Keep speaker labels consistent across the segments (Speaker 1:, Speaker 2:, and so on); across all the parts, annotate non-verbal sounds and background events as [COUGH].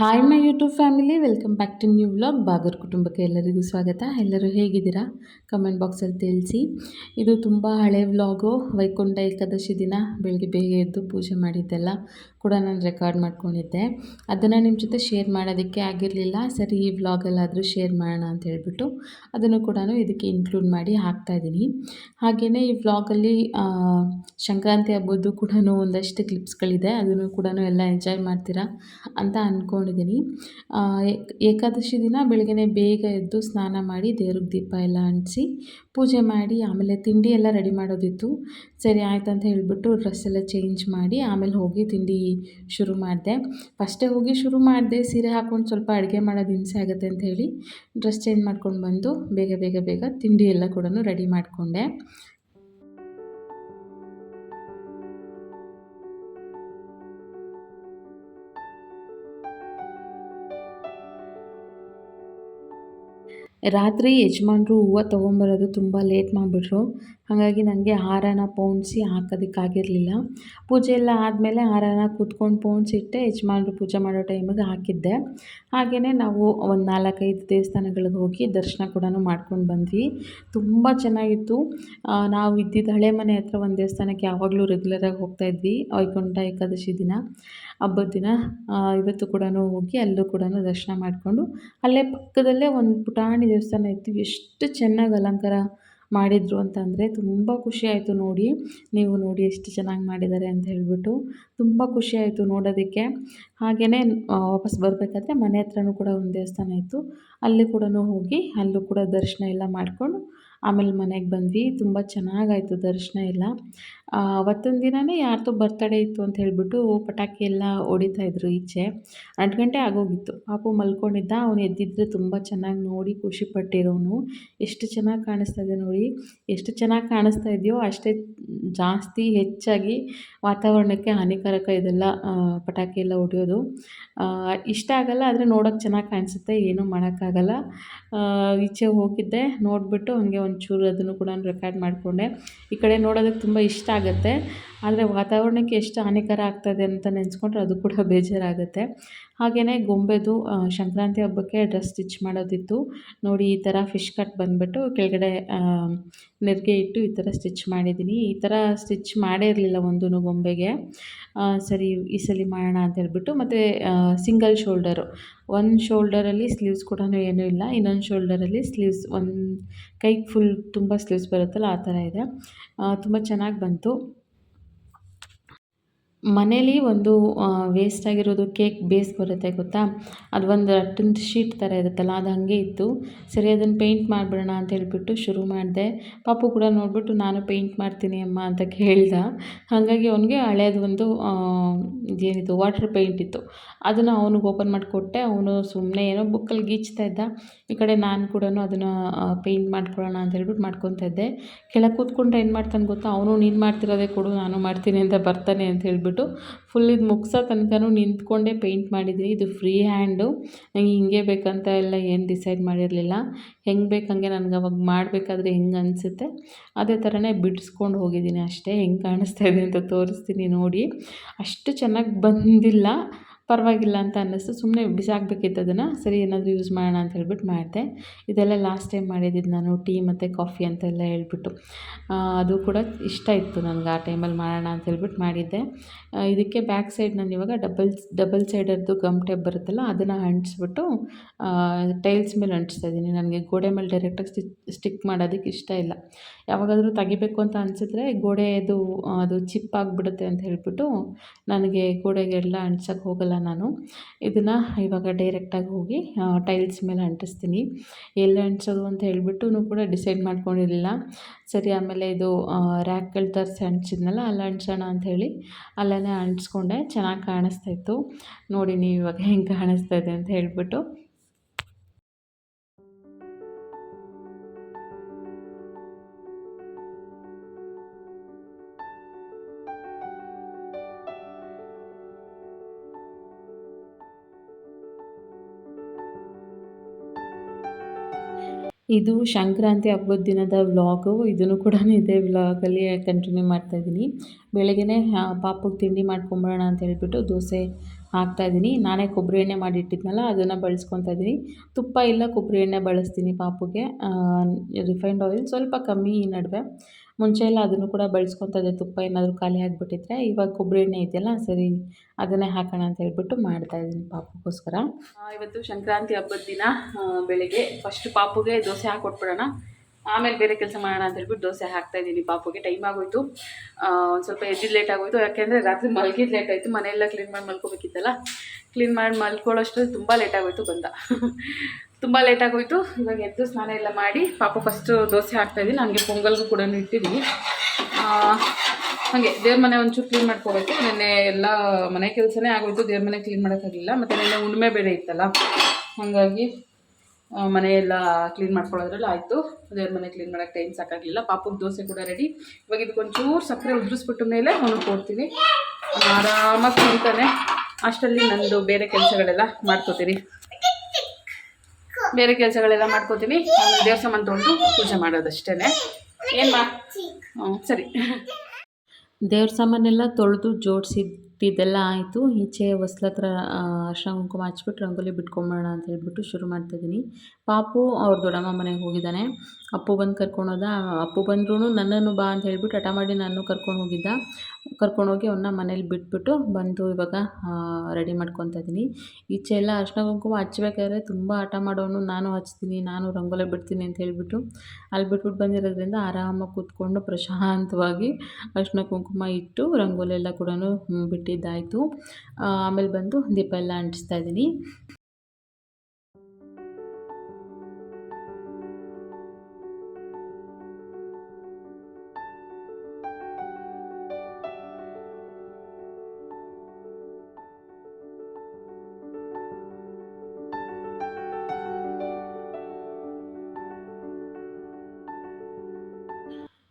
Speaker 1: Hi my YouTube family welcome back to new vlog ಬಾಗರ್ ಕುಟುಂಬಕ್ಕೆ ಎಲ್ಲರಿಗೂ ಸ್ವಾಗತ. ಎಲ್ಲರೂ ಹೇಗಿದ್ದೀರಾ? ಕಮೆಂಟ್ ಬಾಕ್ಸಲ್ಲಿ ತಿಳಿಸಿ. ಇದು ತುಂಬ ಹಳೆ ವ್ಲಾಗು ವೈಕುಂಠ ಏಕಾದಶಿ ದಿನ. ಬೆಳಗ್ಗೆ ಬೇಗ ಎದ್ದು ಪೂಜೆ ಮಾಡಿದ್ದೆಲ್ಲ. ಕೂಡ ನಾನು ರೆಕಾರ್ಡ್ ಮಾಡ್ಕೊಂಡಿದ್ದೆ. ಅದನ್ನು ನಿಮ್ಮ ಜೊತೆ ಶೇರ್ ಮಾಡೋದಕ್ಕೆ ಆಗಿರಲಿಲ್ಲ. ಸರಿ, ಈ ವ್ಲಾಗಲ್ಲಾದರೂ ಶೇರ್ ಮಾಡೋಣ ಅಂತ ಹೇಳ್ಬಿಟ್ಟು ಅದನ್ನು ಕೂಡ ಇದಕ್ಕೆ ಇನ್ಕ್ಲೂಡ್ ಮಾಡಿ ಹಾಕ್ತಾಯಿದ್ದೀನಿ ಹಾಗೆಯೇ ಈ ವ್ಲಾಗಲ್ಲಿ ಸಂಕ್ರಾಂತಿ ಹಬ್ಬದ್ದು ಕೂಡ ಒಂದಷ್ಟು ಕ್ಲಿಪ್ಸ್ಗಳಿದೆ ಅದನ್ನು ಕೂಡ ಎಲ್ಲ ಎಂಜಾಯ್ ಮಾಡ್ತೀರಾ ಅಂತ ಅಂದ್ಕೊಂಡಿದ್ದೀನಿ ಏಕಾದಶಿ ದಿನ ಬೆಳಗ್ಗೆ ಬೇಗ ಎದ್ದು ಸ್ನಾನ ಮಾಡಿ ದೇವ್ರಿಗೆ ದೀಪ ಎಲ್ಲ ಅಂಟಿಸಿ ಪೂಜೆ ಮಾಡಿ, ಆಮೇಲೆ ತಿಂಡಿ ಎಲ್ಲ ರೆಡಿ ಮಾಡೋದಿತ್ತು. ಸರಿ, ಆಯ್ತು ಅಂತ ಹೇಳಿಬಿಟ್ಟು ಡ್ರೆಸ್ ಎಲ್ಲ ಚೇಂಜ್ ಮಾಡಿ, ಆಮೇಲೆ ಹೋಗಿ ತಿಂಡಿ ಶುರು ಮಾಡಿದೆ. ಫಸ್ಟೇ ಹೋಗಿ ಶುರು ಮಾಡಿದೆ, ಸೀರೆ ಹಾಕ್ಕೊಂಡು ಸ್ವಲ್ಪ ಅಡುಗೆ ಮಾಡೋದು ಹಿಂಸೆ ಆಗುತ್ತೆ ಅಂತ ಹೇಳಿ ಡ್ರೆಸ್ ಚೇಂಜ್ ಮಾಡ್ಕೊಂಡು ಬಂದು ಬೇಗ ಬೇಗ ಬೇಗ ತಿಂಡಿ ಎಲ್ಲ ಕೂಡ ರೆಡಿ ಮಾಡಿಕೊಂಡೆ. ರಾತ್ರಿ ಯಜಮಾನ್ರು ಹೂವು ತೊಗೊಂಬರೋದು ತುಂಬ ಲೇಟ್ ಮಾಡಿಬಿಟ್ರು. ಹಾಗಾಗಿ ನನಗೆ ಹಾರನ ಪೋಣಿಸಿ ಹಾಕೋದಕ್ಕಾಗಿರಲಿಲ್ಲ. ಪೂಜೆ ಎಲ್ಲ ಆದಮೇಲೆ ಹಾರನ ಕೂತ್ಕೊಂಡು ಪೋಣಿಸಿಟ್ಟೆ ಯಜಮಾನ್ರು ಪೂಜೆ ಮಾಡೋ ಟೈಮಿಗೆ ಹಾಕಿದ್ದೆ. ಹಾಗೆಯೇ ನಾವು ಒಂದು ನಾಲ್ಕೈದು ದೇವಸ್ಥಾನಗಳಿಗೆ ಹೋಗಿ ದರ್ಶನ ಕೂಡ ಮಾಡ್ಕೊಂಡು ಬಂದ್ವಿ. ತುಂಬ ಚೆನ್ನಾಗಿತ್ತು. ನಾವು ಇದ್ದಿದ್ದ ಹಳೆ ಮನೆ ಹತ್ರ ಒಂದು ದೇವಸ್ಥಾನಕ್ಕೆ ಯಾವಾಗಲೂ ರೆಗ್ಯುಲರಾಗಿ ಹೋಗ್ತಾಯಿದ್ವಿ ವೈಕುಂಠ ಏಕಾದಶಿ ದಿನ. ಹಬ್ಬದ ದಿನ ಇವತ್ತು ಕೂಡ ಹೋಗಿ ಅಲ್ಲೂ ಕೂಡ ದರ್ಶನ ಮಾಡಿಕೊಂಡು, ಅಲ್ಲೇ ಪಕ್ಕದಲ್ಲೇ ಒಂದು ಪುಟಾಣಿ ದೇವಸ್ಥಾನ ಇತ್ತು. ಎಷ್ಟು ಚೆನ್ನಾಗಿ ಅಲಂಕಾರ ಮಾಡಿದರು ಅಂತಂದರೆ ತುಂಬ ಖುಷಿ ಆಯಿತು ನೋಡಿ. ನೀವು ನೋಡಿ ಎಷ್ಟು ಚೆನ್ನಾಗಿ ಮಾಡಿದ್ದಾರೆ ಅಂತ ಹೇಳಿಬಿಟ್ಟು ತುಂಬ ಖುಷಿ ಆಯಿತು ನೋಡೋದಕ್ಕೆ. ಹಾಗೆಯೇ ವಾಪಸ್ ಬರಬೇಕಾದ್ರೆ ಮನೆ ಹತ್ರನೂ ಕೂಡ ಒಂದು ದೇವಸ್ಥಾನ ಇತ್ತು. ಅಲ್ಲಿ ಕೂಡ ಹೋಗಿ, ಅಲ್ಲೂ ಕೂಡ ದರ್ಶನ ಎಲ್ಲ ಮಾಡಿಕೊಂಡು ಆಮೇಲೆ ಮನೆಗೆ ಬಂದ್ವಿ. ತುಂಬ ಚೆನ್ನಾಗಾಯಿತು ದರ್ಶನ ಎಲ್ಲ. ಅವತ್ತೊಂದು ದಿನವೇ ಯಾರ್ದೋ ಬರ್ತಡೇ ಇತ್ತು ಅಂತ ಹೇಳಿಬಿಟ್ಟು ಪಟಾಕಿ ಎಲ್ಲ ಹೊಡಿತಾಯಿದ್ರು ಈಚೆ. ಎಂಟು ಗಂಟೆ ಆಗೋಗಿತ್ತು. ಪಾಪು ಮಲ್ಕೊಂಡಿದ್ದ. ಅವನು ಎದ್ದಿದ್ರೆ ತುಂಬ ಚೆನ್ನಾಗಿ ನೋಡಿ ಖುಷಿಪಟ್ಟಿರೋನು ಎಷ್ಟು ಚೆನ್ನಾಗಿ ಕಾಣಿಸ್ತಾ ಇದೆ ನೋಡಿ. ಎಷ್ಟು ಚೆನ್ನಾಗಿ ಕಾಣಿಸ್ತಾ ಇದೆಯೋ ಅಷ್ಟೇ ಜಾಸ್ತಿ ಹೆಚ್ಚಾಗಿ ವಾತಾವರಣಕ್ಕೆ ಹಾನಿಕಾರಕ ಇದೆಲ್ಲ ಪಟಾಕಿ ಎಲ್ಲ ಹೊಡೆಯೋದು. ಇಷ್ಟ ಆಗಲ್ಲ ಆದರೆ ನೋಡೋಕ್ಕೆ ಚೆನ್ನಾಗಿ ಕಾಣಿಸುತ್ತೆ. ಏನೂ ಮಾಡೋಕ್ಕಾಗಲ್ಲ. ಈಚೆ ಹೋಗಿದ್ದೆ. ನೋಡಿಬಿಟ್ಟು ಹಾಗೆ ಒಂಚೂರು ಅದನ್ನು ಕೂಡ ರೆಕಾರ್ಡ್ ಮಾಡಿಕೊಂಡೆ. ಈ ಕಡೆ ನೋಡೋದಕ್ಕೆ ತುಂಬ ಇಷ್ಟ ಆಗುತ್ತೆ. ಆದರೆ ವಾತಾವರಣಕ್ಕೆ ಎಷ್ಟು ಹಾನಿಕರ ಆಗ್ತದೆ ಅಂತ ನೆನೆಸ್ಕೊಂಡ್ರೆ ಅದು ಕೂಡ ಬೇಜಾರಾಗುತ್ತೆ. ಹಾಗೆಯೇ ಗೊಂಬೆದು ಸಂಕ್ರಾಂತಿ ಹಬ್ಬಕ್ಕೆ ಡ್ರೆಸ್ ಸ್ಟಿಚ್ ಮಾಡೋದಿತ್ತು. ನೋಡಿ, ಈ ಥರ ಫಿಶ್ ಕಟ್ ಬಂದುಬಿಟ್ಟು ಕೆಳಗಡೆ ನೆರಿಗೆ ಇಟ್ಟು ಈ ಥರ ಸ್ಟಿಚ್ ಮಾಡಿದ್ದೀನಿ. ಈ ಥರ ಸ್ಟಿಚ್ ಮಾಡೇ ಇರಲಿಲ್ಲ ಒಂದೂ ಗೊಂಬೆಗೆ. ಸರಿ, ಈ ಸಲ ಮಾಡೋಣ ಅಂತ ಹೇಳ್ಬಿಟ್ಟು ಮತ್ತು ಸಿಂಗಲ್ ಶೋಲ್ಡರು. ಒಂದು ಶೋಲ್ಡರಲ್ಲಿ ಸ್ಲೀವ್ಸ್ ಕೂಡ ಏನೂ ಇಲ್ಲ. ಇನ್ನೊಂದು ಶೋಲ್ಡರಲ್ಲಿ ಸ್ಲೀವ್ಸ್, ಒಂದು ಕೈಗೆ ಫುಲ್ ತುಂಬ ಸ್ಲೀವ್ಸ್ ಬರುತ್ತಲ್ಲ, ಆ ಥರ ಇದೆ. ತುಂಬ ಚೆನ್ನಾಗಿ ಬಂತು. ಮನೇಲಿ ಒಂದು ವೇಸ್ಟ್ ಆಗಿರೋದು ಕೇಕ್ ಬೇಸ್ ಬರುತ್ತೆ ಗೊತ್ತಾ? ಅದು ಒಂದು ಅಟ್ಟಿನ ಶೀಟ್ ಥರ ಇರುತ್ತಲ್ಲ, ಅದು ಹಾಗೆ ಇತ್ತು. ಸರಿ, ಅದನ್ನು ಪೇಂಟ್ ಮಾಡಿಬಿಡೋಣ ಅಂತ ಹೇಳಿಬಿಟ್ಟು ಶುರು ಮಾಡಿದೆ. ಪಾಪು ಕೂಡ ನೋಡಿಬಿಟ್ಟು, ನಾನು ಪೇಂಟ್ ಮಾಡ್ತೀನಿ ಅಮ್ಮ ಅಂತ ಕೇಳ್ದ. ಹಾಗಾಗಿ ಅವನಿಗೆ ಹಳೇದು ಒಂದು ಇದೇನಿತ್ತು ವಾಟರ್ ಪೇಂಟ್ ಇತ್ತು. ಅದನ್ನು ಅವನಿಗೆ ಓಪನ್ ಮಾಡಿಕೊಟ್ಟೆ. ಅವನು ಸುಮ್ಮನೆ ಏನೋ ಬುಕ್ಕಲ್ಲಿ ಗೀಚ್ತಾ ಇದ್ದ. ಈ ಕಡೆ ನಾನು ಕೂಡ ಅದನ್ನು ಪೇಂಟ್ ಮಾಡ್ಕೊಳ್ಳೋಣ ಅಂತ ಹೇಳ್ಬಿಟ್ಟು ಮಾಡ್ಕೊತ ಇದ್ದೆ. ಕೆಳಗೆ ಕೂತ್ಕೊಂಡ್ರೆ ಏನು ಮಾಡ್ತಾನೆ ಗೊತ್ತಾ? ಅವನು, ನೀನು ಮಾಡ್ತಿರೋದೇ ಕೊಡು, ನಾನು ಮಾಡ್ತೀನಿ ಅಂತ ಬರ್ತಾನೆ ಅಂತ ಹೇಳ್ಬಿಟ್ಟು ಫುಲ್ ಇದು ಮುಗ್ಸೋ ತನಕನೂ ನಿಂತ್ಕೊಂಡೇ ಪೇಂಟ್ ಮಾಡಿದ್ದೀನಿ ಇದು ಫ್ರೀ ಹ್ಯಾಂಡು ನಂಗೆ ಹಿಂಗೆ ಬೇಕಂತ ಎಲ್ಲ ಏನು ಡಿಸೈಡ್ ಮಾಡಿರಲಿಲ್ಲ. ಹೆಂಗೆ ಬೇಕು ಹಂಗೆ ನನಗೆ ಅವಾಗ ಮಾಡಬೇಕಾದ್ರೆ ಹೆಂಗೆ ಅನಿಸುತ್ತೆ? ಅದೇ ಥರನೇ ಬಿಡಿಸ್ಕೊಂಡು ಹೋಗಿದ್ದೀನಿ ಅಷ್ಟೇ. ಹೆಂಗೆ ಕಾಣಿಸ್ತಾ ಇದೆ ಅಂತ ತೋರಿಸ್ತೀನಿ ನೋಡಿ. ಅಷ್ಟು ಚೆನ್ನಾಗಿ ಬಂದಿಲ್ಲ. ಪರವಾಗಿಲ್ಲ ಅಂತ ಅನ್ನಿಸ್ತು. ಸುಮ್ಮನೆ ಬಿಸಾಕಬೇಕಿತ್ತು ಅದನ್ನು. ಸರಿ, ಏನಾದರೂ ಯೂಸ್ ಮಾಡೋಣ ಅಂತ ಹೇಳ್ಬಿಟ್ಟು ಮಾಡಿದೆ. ಇದೆಲ್ಲ ಲಾಸ್ಟ್ ಟೈಮ್ ಮಾಡಿದ್ದಿದ್ದು ನಾನು ಟೀ ಮತ್ತು ಕಾಫಿ ಅಂತೆಲ್ಲ ಹೇಳ್ಬಿಟ್ಟು. ಅದು ಕೂಡ ಇಷ್ಟ ಇತ್ತು ನನಗೆ ಆ ಟೈಮಲ್ಲಿ ಮಾಡೋಣ ಅಂತ ಹೇಳ್ಬಿಟ್ಟು ಮಾಡಿದ್ದೆ. ಇದಕ್ಕೆ ಬ್ಯಾಕ್ ಸೈಡ್ ನಾನು ಇವಾಗ ಡಬಲ್ ಡಬಲ್ ಸೈಡದ್ದು ಗಮ್ ಟೇಪ್ ಬರುತ್ತಲ್ಲ, ಅದನ್ನು ಅಂಟಿಸ್ಬಿಟ್ಟು ಟೈಲ್ಸ್ ಮೇಲೆ ಅಂಟಿಸ್ತಾ ಇದ್ದೀನಿ. ನನಗೆ ಗೋಡೆ ಮೇಲೆ ಡೈರೆಕ್ಟಾಗಿ ಸ್ಟಿಚ್ ಸ್ಟಿಕ್ ಮಾಡೋದಕ್ಕೆ ಇಷ್ಟ ಇಲ್ಲ. ಯಾವಾಗಾದರೂ ತೆಗಿಬೇಕು ಅಂತ ಅನಿಸಿದ್ರೆ ಗೋಡೆದು, ಅದು ಚಿಪ್ ಆಗಿಬಿಡುತ್ತೆ ಅಂತ ಹೇಳ್ಬಿಟ್ಟು, ನನಗೆ ಗೋಡೆಗೆಲ್ಲ ಅಂಟ್ಸೋಕ್ಕೆ ಹೋಗಲ್ಲ ನಾನು. ಇದನ್ನು ಇವಾಗ ಡೈರೆಕ್ಟಾಗಿ ಹೋಗಿ ಟೈಲ್ಸ್ ಮೇಲೆ ಅಂಟಿಸ್ತೀನಿ. ಎಲ್ಲಿ ಅಂಟಿಸೋದು ಅಂತ ಹೇಳಿಬಿಟ್ಟು ಕೂಡ ಡಿಸೈಡ್ ಮಾಡ್ಕೊಂಡಿರಲಿಲ್ಲ. ಸರಿ, ಆಮೇಲೆ ಇದು ರ್ಯಾಕ್ಗಳ ತರಿಸಿ ಅಂಟಿಸಿದ್ನಲ್ಲ, ಅಲ್ಲಿ ಅಂಟಿಸೋಣ ಅಂಥೇಳಿ ಅಲ್ಲೇ ಅಂಟಿಸ್ಕೊಂಡೆ. ಚೆನ್ನಾಗಿ ಕಾಣಿಸ್ತಾ ಇತ್ತು. ನೋಡಿ, ನೀವು ಇವಾಗ ಹೆಂಗೆ ಕಾಣಿಸ್ತಾ ಇದೆ ಅಂತ ಹೇಳ್ಬಿಟ್ಟು. ಇದು ಸಂಕ್ರಾಂತಿ ಹಬ್ಬದ ದಿನದ ವ್ಲಾಗು. ಇದನ್ನು ಕೂಡ ಇದೇ ವ್ಲಾಗಲ್ಲಿ ಕಂಟಿನ್ಯೂ ಮಾಡ್ತಾಯಿದ್ದೀನಿ ಬೆಳಗ್ಗೆ ಪಾಪಗೆ ತಿಂಡಿ ಮಾಡ್ಕೊಂಬರೋಣ ಅಂತ ಹೇಳಿಬಿಟ್ಟು ದೋಸೆ ಹಾಕ್ತಾಯಿದ್ದೀನಿ ನಾನೇ ಕೊಬ್ಬರಿ ಎಣ್ಣೆ ಮಾಡಿಟ್ಟಿದ್ನಲ್ಲ, ಅದನ್ನು ಬಳಸ್ಕೊತಾ ಇದ್ದೀನಿ. ತುಪ್ಪ ಇಲ್ಲ ಕೊಬ್ಬರಿ ಎಣ್ಣೆ ಬಳಸ್ತೀನಿ ಪಾಪುಗೆ. ರಿಫೈನ್ಡ್ ಆಯಿಲ್ ಸ್ವಲ್ಪ ಕಮ್ಮಿ ಈ ನಡುವೆ. ಮುಂಚೆ ಎಲ್ಲ ಅದನ್ನು ಕೂಡ ಬಳಸ್ಕೊತಾ ಇದ್ದೆ ತುಪ್ಪ ಏನಾದರೂ ಖಾಲಿ ಆಗಿಬಿಟ್ಟಿದ್ರೆ ಇವಾಗ ಕೊಬ್ಬರಿ ಎಣ್ಣೆ ಇದೆಯಲ್ಲ ಸರಿ, ಅದನ್ನೇ ಹಾಕೋಣ ಅಂತ ಹೇಳ್ಬಿಟ್ಟು ಮಾಡ್ತಾಯಿದ್ದೀನಿ ಪಾಪುಗೋಸ್ಕರ. ಇವತ್ತು ಸಂಕ್ರಾಂತಿ ಹಬ್ಬದ ದಿನ ಬೆಳಿಗ್ಗೆ ಫಸ್ಟ್ ಪಾಪುಗೆ ದೋಸೆ ಹಾಕ್ಕೊಟ್ಬಿಡೋಣ ಆಮೇಲೆ ಬೇರೆ ಕೆಲಸ ಮಾಡೋಣ ಅಂತ ಹೇಳ್ಬಿಟ್ಟು ದೋಸೆ ಹಾಕ್ತಾ ಇದ್ದೀನಿ ಪಾಪುಗೆ. ಟೈಮ್ ಆಗೋಯ್ತು. ಒಂದು ಸ್ವಲ್ಪ ಎದ್ದಿದ್ದು ಲೇಟ್ ಆಗೋಯ್ತು. ಯಾಕೆಂದರೆ ರಾತ್ರಿ ಮಲಗಿದ್ದು ಲೇಟ್ ಆಯಿತು. ಮನೆಯೆಲ್ಲ ಕ್ಲೀನ್ ಮಾಡಿ ಮಲ್ಕೋಬೇಕಿತ್ತಲ್ಲ. ಕ್ಲೀನ್ ಮಾಡಿ ಮಲ್ಕೊಳ್ಳೋಷ್ಟು ತುಂಬ ಲೇಟ್ ಆಗೋಯ್ತು ಬಂದ. ತುಂಬ ಲೇಟ್ ಆಗೋಯ್ತು. ಇವಾಗ ಎದ್ದು ಸ್ನಾನ ಎಲ್ಲ ಮಾಡಿ, ಪಾಪ ಫಸ್ಟು ದೋಸೆ ಹಾಕ್ತಾಯಿದ್ದೀನಿ ನನಗೆ ಪೊಂಗಲ್ಗೂ ಕೂಡ ಇಟ್ಟಿದ್ದೀನಿ ಹಾಗೆ, ದೇವ್ರ ಮನೆ ಒಂಚೂರು ಕ್ಲೀನ್ ಮಾಡ್ಕೋಬೇಕು. ನೆನ್ನೆ ಎಲ್ಲ ಮನೆ ಕೆಲಸನೇ ಆಗೋಯ್ತು. ದೇವ್ರ ಮನೆ ಕ್ಲೀನ್ ಮಾಡೋಕ್ಕಾಗಲಿಲ್ಲ. ಮತ್ತು ನೆನ್ನೆ ಉಣ್ಮೆ ಬೇರೆ ಇತ್ತಲ್ಲ? ಹಾಗಾಗಿ ಮನೆಯೆಲ್ಲ ಕ್ಲೀನ್ ಮಾಡ್ಕೊಳ್ಳೋದ್ರಲ್ಲಿ ಆಯಿತು. ದೇವ್ರ ಮನೆ ಕ್ಲೀನ್ ಮಾಡೋಕ್ಕೆ ಟೈಮ್ ಸಾಕಾಗಲಿಲ್ಲ. ಪಾಪಕ್ಕೆ ದೋಸೆ ಕೂಡ ರೆಡಿ ಇವಾಗ ಇದಕ್ಕೊಂಚೂರು ಸಕ್ಕರೆ ಉದುರಿಸ್ಬಿಟ್ಟ ಮೇಲೆ ಅವನು ಕೊಡ್ತೀನಿ. ಆರಾಮಾಗಿ ತಿಂತಾನೆ. ಅಷ್ಟರಲ್ಲಿ ನಂದು ಬೇರೆ ಕೆಲಸಗಳೆಲ್ಲ ಮಾಡ್ಕೋತೀರಿ ಬೇರೆ ಕೆಲಸಗಳೆಲ್ಲ ಮಾಡ್ಕೋತೀನಿ ದೇವ್ರ ಸಾಮಾನು ತೊಗೊಂಡು ಪೂಜೆ ಮಾಡೋದಷ್ಟೇ ಏನು ಮಾ ಸರಿ. ದೇವ್ರ ಸಾಮಾನೆಲ್ಲ ತೊಳೆದು ಜೋಡಿಸಿಟ್ಟಿದ್ದೆಲ್ಲ ಆಯಿತು. ಈಚೆ ಹೊಸ್ಲ ಹತ್ರ ಅರ್ಶನ ಕುಂಕುಮ ಹಚ್ಬಿಟ್ಟು ರಂಗೋಲಿ ಬಿಟ್ಕೊಂಬೋಣ ಅಂತ ಹೇಳ್ಬಿಟ್ಟು ಶುರು ಮಾಡ್ತಾಯಿದ್ದೀನಿ ಪಾಪು ಅವ್ರ ದೊಡ್ಡಮ್ಮ ಮನೆಗೆ ಹೋಗಿದ್ದಾನೆ. ಅಪ್ಪು ಬಂದು ಕರ್ಕೊಂಡೋದ ಅಪ್ಪು ಬಂದ್ರೂ ನನ್ನನ್ನು ಬಾ ಅಂತ ಹೇಳ್ಬಿಟ್ಟು ಹಠ ಮಾಡಿ ನಾನು ಕರ್ಕೊಂಡು ಹೋಗಿದ್ದ. ಕರ್ಕೊಂಡೋಗಿ ಅವನ್ನ ಮನೇಲಿ ಬಿಟ್ಬಿಟ್ಟು ಬಂದು ಇವಾಗ ರೆಡಿ ಮಾಡ್ಕೊತಾ ಇದ್ದೀನಿ. ಈಚೆ ಎಲ್ಲ ಅರ್ಶನ ಕುಂಕುಮ ಹಚ್ಬೇಕಾದ್ರೆ ತುಂಬ ಹಠ ಮಾಡೋನು ನಾನು ಹಚ್ತೀನಿ, ನಾನು ರಂಗೋಲಿ ಬಿಡ್ತೀನಿ ಅಂತ ಹೇಳಿಬಿಟ್ಟು ಅಲ್ಲಿ ಬಿಟ್ಬಿಟ್ಟು ಬಂದಿರೋದ್ರಿಂದ ಆರಾಮಾಗಿ ಕೂತ್ಕೊಂಡು ಪ್ರಶಾಂತವಾಗಿ ಅರ್ಶನ ಕುಂಕುಮ ಇಟ್ಟು ರಂಗೋಲಿ ಎಲ್ಲ ಕೂಡ ಬಿಟ್ಟಿದ್ದಾಯಿತು. ಆಮೇಲೆ ಬಂದು ದೀಪ ಎಲ್ಲ ಅಂಟಿಸ್ತಾ ಇದ್ದೀನಿ.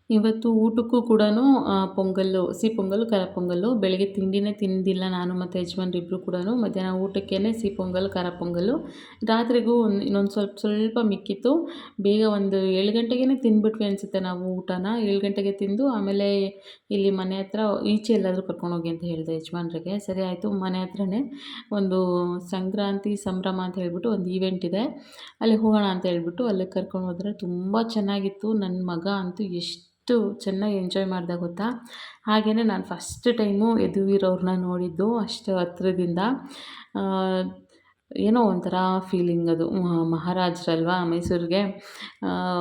Speaker 1: ಇವತ್ತು ಊಟಕ್ಕೂ ಕೂಡ ಪೊಂಗಲ್ಲು, ಸಿಹಿ ಪೊಂಗಲ್ಲು, ಖಾರ ಪೊಂಗಲ್ಲು, ಬೆಳಗ್ಗೆ ತಿಂಡಿನೇ ತಿಂದಿಲ್ಲ ನಾನು ಮತ್ತು ಯಜಮಾನ್ರು ಇಬ್ಬರು ಕೂಡ ಮಧ್ಯಾಹ್ನ ಊಟಕ್ಕೇ ಸಿಹಿ ಪೊಂಗಲ್ ಖಾರ ಪೊಂಗಲ್ಲು. ರಾತ್ರಿಗೂ ಇನ್ನೊಂದು ಸ್ವಲ್ಪ ಸ್ವಲ್ಪ ಮಿಕ್ಕಿತ್ತು. ಬೇಗ ಒಂದು ಏಳು ಗಂಟೆಗೇ ತಿಂದ್ಬಿಟ್ವಿ ಅನಿಸುತ್ತೆ ನಾವು ಊಟನ. ಏಳು ಗಂಟೆಗೆ ತಿಂದು ಆಮೇಲೆ ಇಲ್ಲಿ ಮನೆ ಹತ್ರ ಈಚೆ ಎಲ್ಲಾದರೂ ಕರ್ಕೊಂಡೋಗಿ ಅಂತ ಹೇಳಿದೆ ಯಜಮಾನ್ರಿಗೆ. ಸರಿ ಆಯಿತು, ಮನೆ ಹತ್ರನೇ ಒಂದು ಸಂಕ್ರಾಂತಿ ಸಂಭ್ರಮ ಅಂತ ಹೇಳ್ಬಿಟ್ಟು ಒಂದು ಈವೆಂಟ್ ಇದೆ. ಅಲ್ಲಿ ಹೋಗೋಣ ಅಂತ ಹೇಳ್ಬಿಟ್ಟು ಅಲ್ಲಿಗೆ ಕರ್ಕೊಂಡು ಹೋದರೆ ತುಂಬ ಚೆನ್ನಾಗಿತ್ತು. ನನ್ನ ಮಗ ಅಂತೂ ಎಷ್ಟು ಎಷ್ಟು ಚೆನ್ನಾಗಿ ಎಂಜಾಯ್ ಮಾಡಿದೆ ಗೊತ್ತಾ? ಹಾಗೆಯೇ ನಾನು ಫಸ್ಟ್ ಟೈಮು ಯದುವೀರವ್ರನ್ನ ನೋಡಿದ್ದು ಅಷ್ಟು ಹತ್ರದಿಂದ. ಏನೋ ಒಂಥರ ಫೀಲಿಂಗ್ ಅದು. ಮಹಾರಾಜರಲ್ವಾ ಮೈಸೂರಿಗೆ?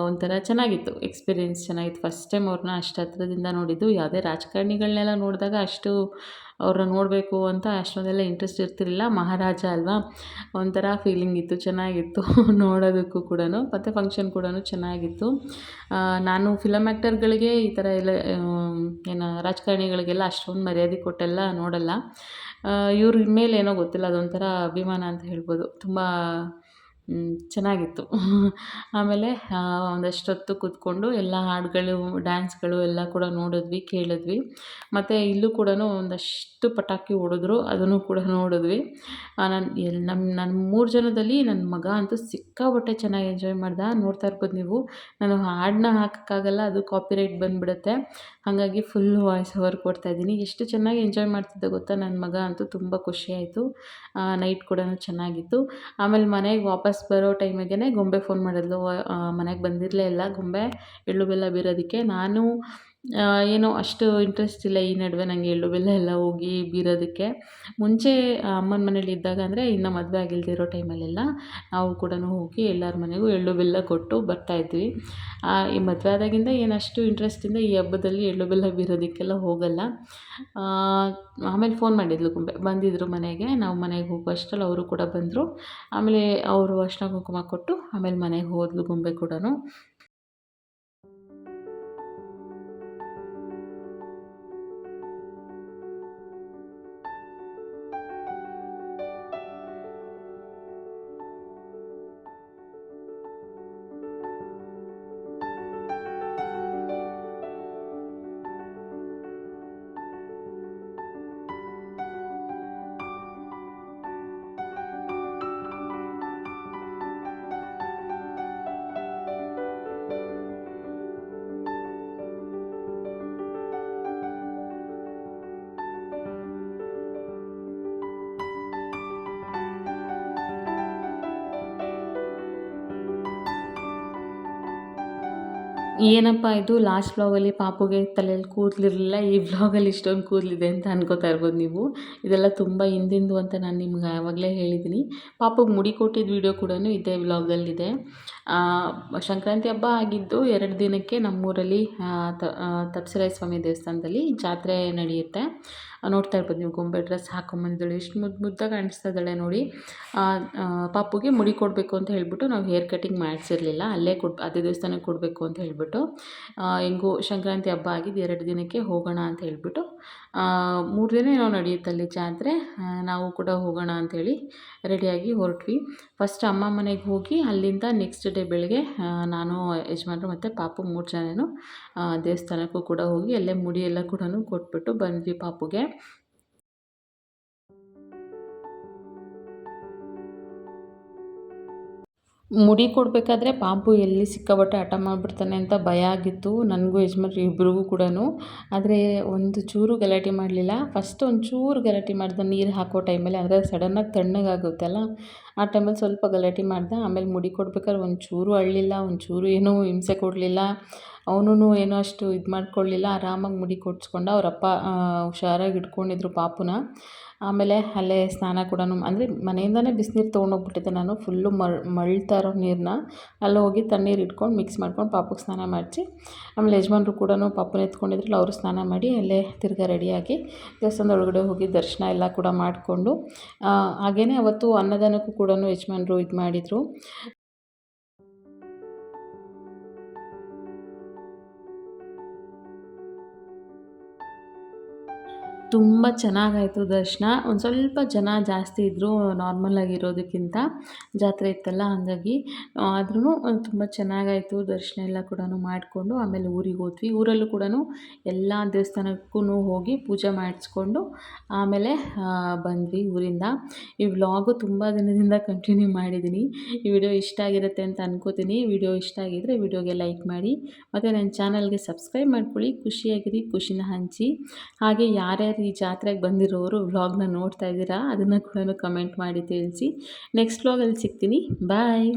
Speaker 1: ಒಂಥರ ಚೆನ್ನಾಗಿತ್ತು. ಎಕ್ಸ್ಪೀರಿಯೆನ್ಸ್ ಚೆನ್ನಾಗಿತ್ತು. ಫಸ್ಟ್ ಟೈಮ್ ಅವ್ರನ್ನ ಅಷ್ಟು ಹತ್ರದಿಂದ ನೋಡಿದ್ದು. ಯಾವುದೇ ರಾಜಕಾರಣಿಗಳನ್ನೆಲ್ಲ ನೋಡಿದಾಗ ಅಷ್ಟು ಅವ್ರನ್ನ ನೋಡಬೇಕು ಅಂತ ಅಷ್ಟೊಂದೆಲ್ಲ ಇಂಟ್ರೆಸ್ಟ್ ಇರ್ತಿರಲಿಲ್ಲ. ಮಹಾರಾಜ ಅಲ್ವಾ? ಒಂಥರ ಫೀಲಿಂಗ್ ಇತ್ತು. ಚೆನ್ನಾಗಿತ್ತು [LAUGHS] ನೋಡೋದಕ್ಕೂ ಕೂಡ ಮತ್ತು ಫಂಕ್ಷನ್ ಕೂಡ ಚೆನ್ನಾಗಿತ್ತು. ನಾನು ಫಿಲಮ್ ಆ್ಯಕ್ಟರ್ಗಳಿಗೆ ಈ ಥರ ಎಲ್ಲ ಏನು ರಾಜಕಾರಣಿಗಳಿಗೆಲ್ಲ ಅಷ್ಟೊಂದು ಮರ್ಯಾದೆ ಕೊಟ್ಟೆಲ್ಲ ನೋಡಲ್ಲ. ಇವ್ರ ಮೇಲೆ ಏನೋ ಗೊತ್ತಿಲ್ಲ ಅದೊಂಥರ ಅಭಿಮಾನ ಅಂತ ಹೇಳ್ಬೋದು. ತುಂಬ ಚೆನ್ನಾಗಿತ್ತು. ಆಮೇಲೆ ಒಂದಷ್ಟೊತ್ತು ಕೂತ್ಕೊಂಡು ಎಲ್ಲ ಹಾಡುಗಳು, ಡ್ಯಾನ್ಸ್ಗಳು ಎಲ್ಲ ಕೂಡ ನೋಡಿದ್ವಿ, ಕೇಳಿದ್ವಿ. ಮತ್ತು ಇಲ್ಲೂ ಕೂಡ ಒಂದಷ್ಟು ಪಟಾಕಿ ಹೊಡೆದ್ರು, ಅದನ್ನು ಕೂಡ ನೋಡಿದ್ವಿ. ನಾನು ಎಲ್ಲಿ ನಮ್ಮ ನನ್ನ ಮೂರು ಜನದಲ್ಲಿ ನನ್ನ ಮಗ ಅಂತೂ ಸಿಕ್ಕಾಪಟ್ಟೆ ಚೆನ್ನಾಗಿ ಎಂಜಾಯ್ ಮಾಡ್ದ. ನೋಡ್ತಾ ಇರ್ಬೋದು ನೀವು. ನಾನು ಹಾಡನ್ನ ಹಾಕೋಕ್ಕಾಗಲ್ಲ, ಅದು ಕಾಪಿರೈಟ್ ಬಂದುಬಿಡುತ್ತೆ. ಹಾಗಾಗಿ ಫುಲ್ ವಾಯ್ಸ್ ಓವರ್ ಕೊಡ್ತಾಯಿದ್ದೀನಿ ಎಷ್ಟು ಚೆನ್ನಾಗಿ ಎಂಜಾಯ್ ಮಾಡ್ತಿದ್ದ ಗೊತ್ತಾ? ನನ್ನ ಮಗ ಅಂತೂ ತುಂಬ ಖುಷಿಯಾಯಿತು ನೈಟ್ ಕೂಡ ಚೆನ್ನಾಗಿತ್ತು. ಆಮೇಲೆ ಮನೆಗೆ ವಾಪಸ್ ಬರೋ ಟೈಮಿಗೆ ಗೊಂಬೆ ಫೋನ್ ಮಾಡಿದ್ಲು. ಮನೆಗೆ ಬಂದಿರಲೇ ಇಲ್ಲ. ಗೊಂಬೆ, ಎಳ್ಳು ಬೆಲ್ಲ ಬೀರೋದಕ್ಕೆ ನಾನು ಏನೋ ಅಷ್ಟು ಇಂಟ್ರೆಸ್ಟ್ ಇಲ್ಲ ಈ ನಡುವೆ ನನಗೆ ಎಳ್ಳು ಬೆಲ್ಲ ಎಲ್ಲ ಹೋಗಿ ಬೀರೋದಕ್ಕೆ. ಮುಂಚೆ ಅಮ್ಮನ ಮನೇಲಿ ಇದ್ದಾಗ ಅಂದರೆ ಇನ್ನೂ ಮದುವೆ ಆಗಿಲ್ದಿರೋ ಟೈಮಲ್ಲೆಲ್ಲ ನಾವು ಕೂಡ ಹೋಗಿ ಎಲ್ಲರ ಮನೆಗೂ ಎಳ್ಳು ಬೆಲ್ಲ ಕೊಟ್ಟು ಬರ್ತಾಯಿದ್ವಿ ಈ ಮದುವೆ ಆದಾಗಿಂದ ಏನು ಅಷ್ಟು ಇಂಟ್ರೆಸ್ಟಿಂದ ಈ ಹಬ್ಬದಲ್ಲಿ ಎಳ್ಳು ಬೆಲ್ಲ ಬೀರೋದಕ್ಕೆಲ್ಲ ಹೋಗಲ್ಲ. ಆಮೇಲೆ ಫೋನ್ ಮಾಡಿದ್ಲು ಗುಂಬೆ ಬಂದಿದ್ದರು ಮನೆಗೆ. ನಾವು ಮನೆಗೆ ಹೋಗೋ ಅವರು ಕೂಡ ಬಂದರು. ಆಮೇಲೆ ಅವರು ಅರ್ಶಿನ ಕುಂಕುಮ ಕೊಟ್ಟು ಆಮೇಲೆ ಮನೆಗೆ ಹೋದ್ಲು ಗುಂಬೆ ಕೂಡ ಏನಪ್ಪ ಇದು? ಲಾಸ್ಟ್ ವ್ಲಾಗಲ್ಲಿ ಪಾಪುಗೆ ತಲೆಯಲ್ಲಿ ಕೂದಲಿರಲಿಲ್ಲ, ಈ ವ್ಲಾಗಲ್ಲಿ ಇಷ್ಟೊಂದು ಕೂದಲಿದೆ ಅಂತ ಅನ್ಕೋತಾ ಇರ್ಬೋದು ನೀವು. ಇದೆಲ್ಲ ತುಂಬ ಹಿಂದಿಂದು ಅಂತ ನಾನು ನಿಮ್ಗೆ ಆವಾಗಲೇ ಹೇಳಿದ್ದೀನಿ ಪಾಪುಗೆ ಮುಡಿ ಕೊಟ್ಟಿದ್ದ ವೀಡಿಯೋ ಕೂಡ ಇದೇ ವ್ಲಾಗಲ್ಲಿದೆ ಸಂಕ್ರಾಂತಿ ಹಬ್ಬ ಆಗಿದ್ದು ಎರಡು ದಿನಕ್ಕೆ ನಮ್ಮೂರಲ್ಲಿ ತಪ್ಸರಾಯ ಸ್ವಾಮಿ ದೇವಸ್ಥಾನದಲ್ಲಿ ಜಾತ್ರೆ ನಡೆಯುತ್ತೆ. ನೋಡ್ತಾ ಇರ್ಬೋದು ನೀವು, ಗೊಂಬೆ ಡ್ರೆಸ್ ಹಾಕೊಂಬಂದಿದ್ದಾಳೆ ಎಷ್ಟು ಮುದ್ದು ಮುದ್ದಾಗಿ ಕಾಣಿಸ್ತಾ ಇದ್ದಾಳೆ ನೋಡಿ. ಪಾಪುಗೆ ಮುಡಿ ಕೊಡಬೇಕು ಅಂತ ಹೇಳಿಬಿಟ್ಟು ನಾವು ಹೇರ್ ಕಟಿಂಗ್ ಮಾಡಿಸಿರಲಿಲ್ಲ, ಅಲ್ಲೇ ಕೊಡ್, ಅದೇ ದೇವಸ್ಥಾನಕ್ಕೆ ಕೊಡಬೇಕು ಅಂತ ಹೇಳಿಬಿಟ್ಟು. ಹೆಂಗೋ ಸಂಕ್ರಾಂತಿ ಹಬ್ಬ ಆಗಿದ್ದು ಎರಡು ದಿನಕ್ಕೆ ಹೋಗೋಣ ಅಂತ ಹೇಳಿಬಿಟ್ಟು ಮೂರು ದಿನ ಏನೋ ನಡೆಯುತ್ತಲ್ಲಿ ಜಾತ್ರೆ ನಾವು ಕೂಡ ಹೋಗೋಣ ಅಂಥೇಳಿ ರೆಡಿಯಾಗಿ ಹೊರಟ್ವಿ. ಫಸ್ಟ್ ಅಮ್ಮ ಮನೆಗೆ ಹೋಗಿ ಅಲ್ಲಿಂದ ನೆಕ್ಸ್ಟ್ ಡೇ ಬೆಳಗ್ಗೆ ನಾನು, ಯಜಮಾನರು ಮತ್ತು ಪಾಪು ಮೂರು ಜನನೂ ದೇವಸ್ಥಾನಕ್ಕೂ ಕೂಡ ಹೋಗಿ ಅಲ್ಲೇ ಮುಡಿ ಎಲ್ಲ ಕೂಡ ಕೊಟ್ಬಿಟ್ಟು ಬಂದ್ವಿ ಪಾಪುಗೆ. ಮುಡಿ ಕೊಡಬೇಕಾದ್ರೆ ಪಾಪು ಎಲ್ಲಿ ಸಿಕ್ಕಾಪಟ್ಟೆ ಹಠ ಮಾಡಿಬಿಡ್ತಾನೆ ಅಂತ ಭಯ ಆಗಿತ್ತು ನನಗೂ ಯಜಮಾನ್ರಿ ಇಬ್ರಿಗೂ ಕೂಡ ಆದರೆ ಒಂದು ಚೂರು ಗಲಾಟೆ ಮಾಡಲಿಲ್ಲ. ಫಸ್ಟ್ ಒಂದು ಚೂರು ಗಲಾಟೆ ಮಾಡ್ದೆ, ನೀರು ಹಾಕೋ ಟೈಮಲ್ಲಿ ಅಂದರೆ ಸಡನ್ನಾಗಿ ತಣ್ಣಗಾಗುತ್ತಲ್ಲ ಆ ಟೈಮಲ್ಲಿ ಸ್ವಲ್ಪ ಗಲಾಟೆ ಮಾಡ್ದೆ, ಆಮೇಲೆ ಮುಡಿ ಕೊಡ್ಬೇಕಾದ್ರೆ ಒಂದು ಚೂರು ಅಳಲಿಲ್ಲ ಒಂದು ಚೂರು ಏನೂ ಹಿಂಸೆ ಕೊಡಲಿಲ್ಲ. ಅವನು ಏನೋ ಅಷ್ಟು ಇದು ಮಾಡ್ಕೊಳ್ಳಿಲ್ಲ ಆರಾಮಾಗಿ ಮುಡಿ ಕೊಡಿಸ್ಕೊಂಡ ಅವರಪ್ಪ ಹುಷಾರಾಗಿ ಇಟ್ಕೊಂಡಿದ್ರು ಪಾಪುನ. ಆಮೇಲೆ ಅಲ್ಲೇ ಸ್ನಾನ ಕೂಡ ಅಂದರೆ ಮನೆಯಿಂದನೇ ಬಿಸಿನೀರು ತೊಗೊಂಡೋಗ್ಬಿಟ್ಟಿದ್ದೆ ನಾನು, ಫುಲ್ಲು ಮಳ್ತಾ ಇರೋ ನೀರನ್ನ ಅಲ್ಲಿ ಹೋಗಿ ತಣ್ಣೀರು ಇಟ್ಕೊಂಡು ಮಿಕ್ಸ್ ಮಾಡ್ಕೊಂಡು ಪಾಪಕ್ಕೆ ಸ್ನಾನ ಮಾಡಿಸಿ, ಆಮೇಲೆ ಯಜಮಾನ್ರು ಕೂಡ ಪಾಪನ ಎತ್ಕೊಂಡಿದ್ರಲ್ಲ ಅವರು ಸ್ನಾನ ಮಾಡಿ ಅಲ್ಲೇ ತಿರ್ಗಾ ರೆಡಿಯಾಗಿ ದೇವಸ್ಥಾನದ ಒಳಗಡೆ ಹೋಗಿ ದರ್ಶನ ಎಲ್ಲ ಕೂಡ ಮಾಡಿಕೊಂಡು ಹಾಗೇ ಅವತ್ತು ಅನ್ನದಾನಕ್ಕೂ ಕೂಡ ಯಜಮಾನ್ರು ಇದು ಮಾಡಿದರು. ತುಂಬ ಚೆನ್ನಾಗಾಯಿತು ದರ್ಶನ. ಒಂದು ಸ್ವಲ್ಪ ಜನ ಜಾಸ್ತಿ ಇದ್ದರು ನಾರ್ಮಲಾಗಿರೋದಕ್ಕಿಂತ ಜಾತ್ರೆ ಇತ್ತಲ್ಲ, ಹಾಗಾಗಿ ಆದ್ರೂ ತುಂಬ ಚೆನ್ನಾಗಾಯಿತು ದರ್ಶನ ಎಲ್ಲ ಕೂಡ ಮಾಡಿಕೊಂಡು, ಆಮೇಲೆ ಊರಿಗೆ ಹೋದ್ವಿ. ಊರಲ್ಲೂ ಕೂಡ ಎಲ್ಲ ದೇವಸ್ಥಾನಕ್ಕೂ ಹೋಗಿ ಪೂಜೆ ಮಾಡಿಸ್ಕೊಂಡು, ಆಮೇಲೆ ಬಂದ್ವಿ ಊರಿಂದ. ಈ ವ್ಲಾಗು ತುಂಬ ದಿನದಿಂದ ಕಂಟಿನ್ಯೂ ಮಾಡಿದ್ದೀನಿ ಈ ವಿಡಿಯೋ ಇಷ್ಟ ಆಗಿರುತ್ತೆ ಅಂತ ಅನ್ಕೋತೀನಿ. ವಿಡಿಯೋ ಇಷ್ಟ ಆಗಿದ್ದರೆ ವಿಡಿಯೋಗೆ ಲೈಕ್ ಮಾಡಿ, ಮತ್ತು ನನ್ನ ಚಾನಲ್ಗೆ ಸಬ್ಸ್ಕ್ರೈಬ್ ಮಾಡ್ಕೊಳ್ಳಿ. ಖುಷಿಯಾಗಿರಿ, ಖುಷಿನ ಹಂಚಿ. ಹಾಗೆ ಯಾರ್ಯಾರು ಈ ಜಾತ್ರೆಗೆ ಬಂದಿರೋರು ವ್ಲಾಗ್ನ ನೋಡ್ತಾ ಇದ್ದೀರಾ, ಅದನ್ನು ಕೂಡ ಕಮೆಂಟ್ ಮಾಡಿ ತಿಳಿಸಿ. ನೆಕ್ಸ್ಟ್ ವ್ಲಾಗಲ್ಲಿ ಸಿಗ್ತೀನಿ. ಬಾಯ್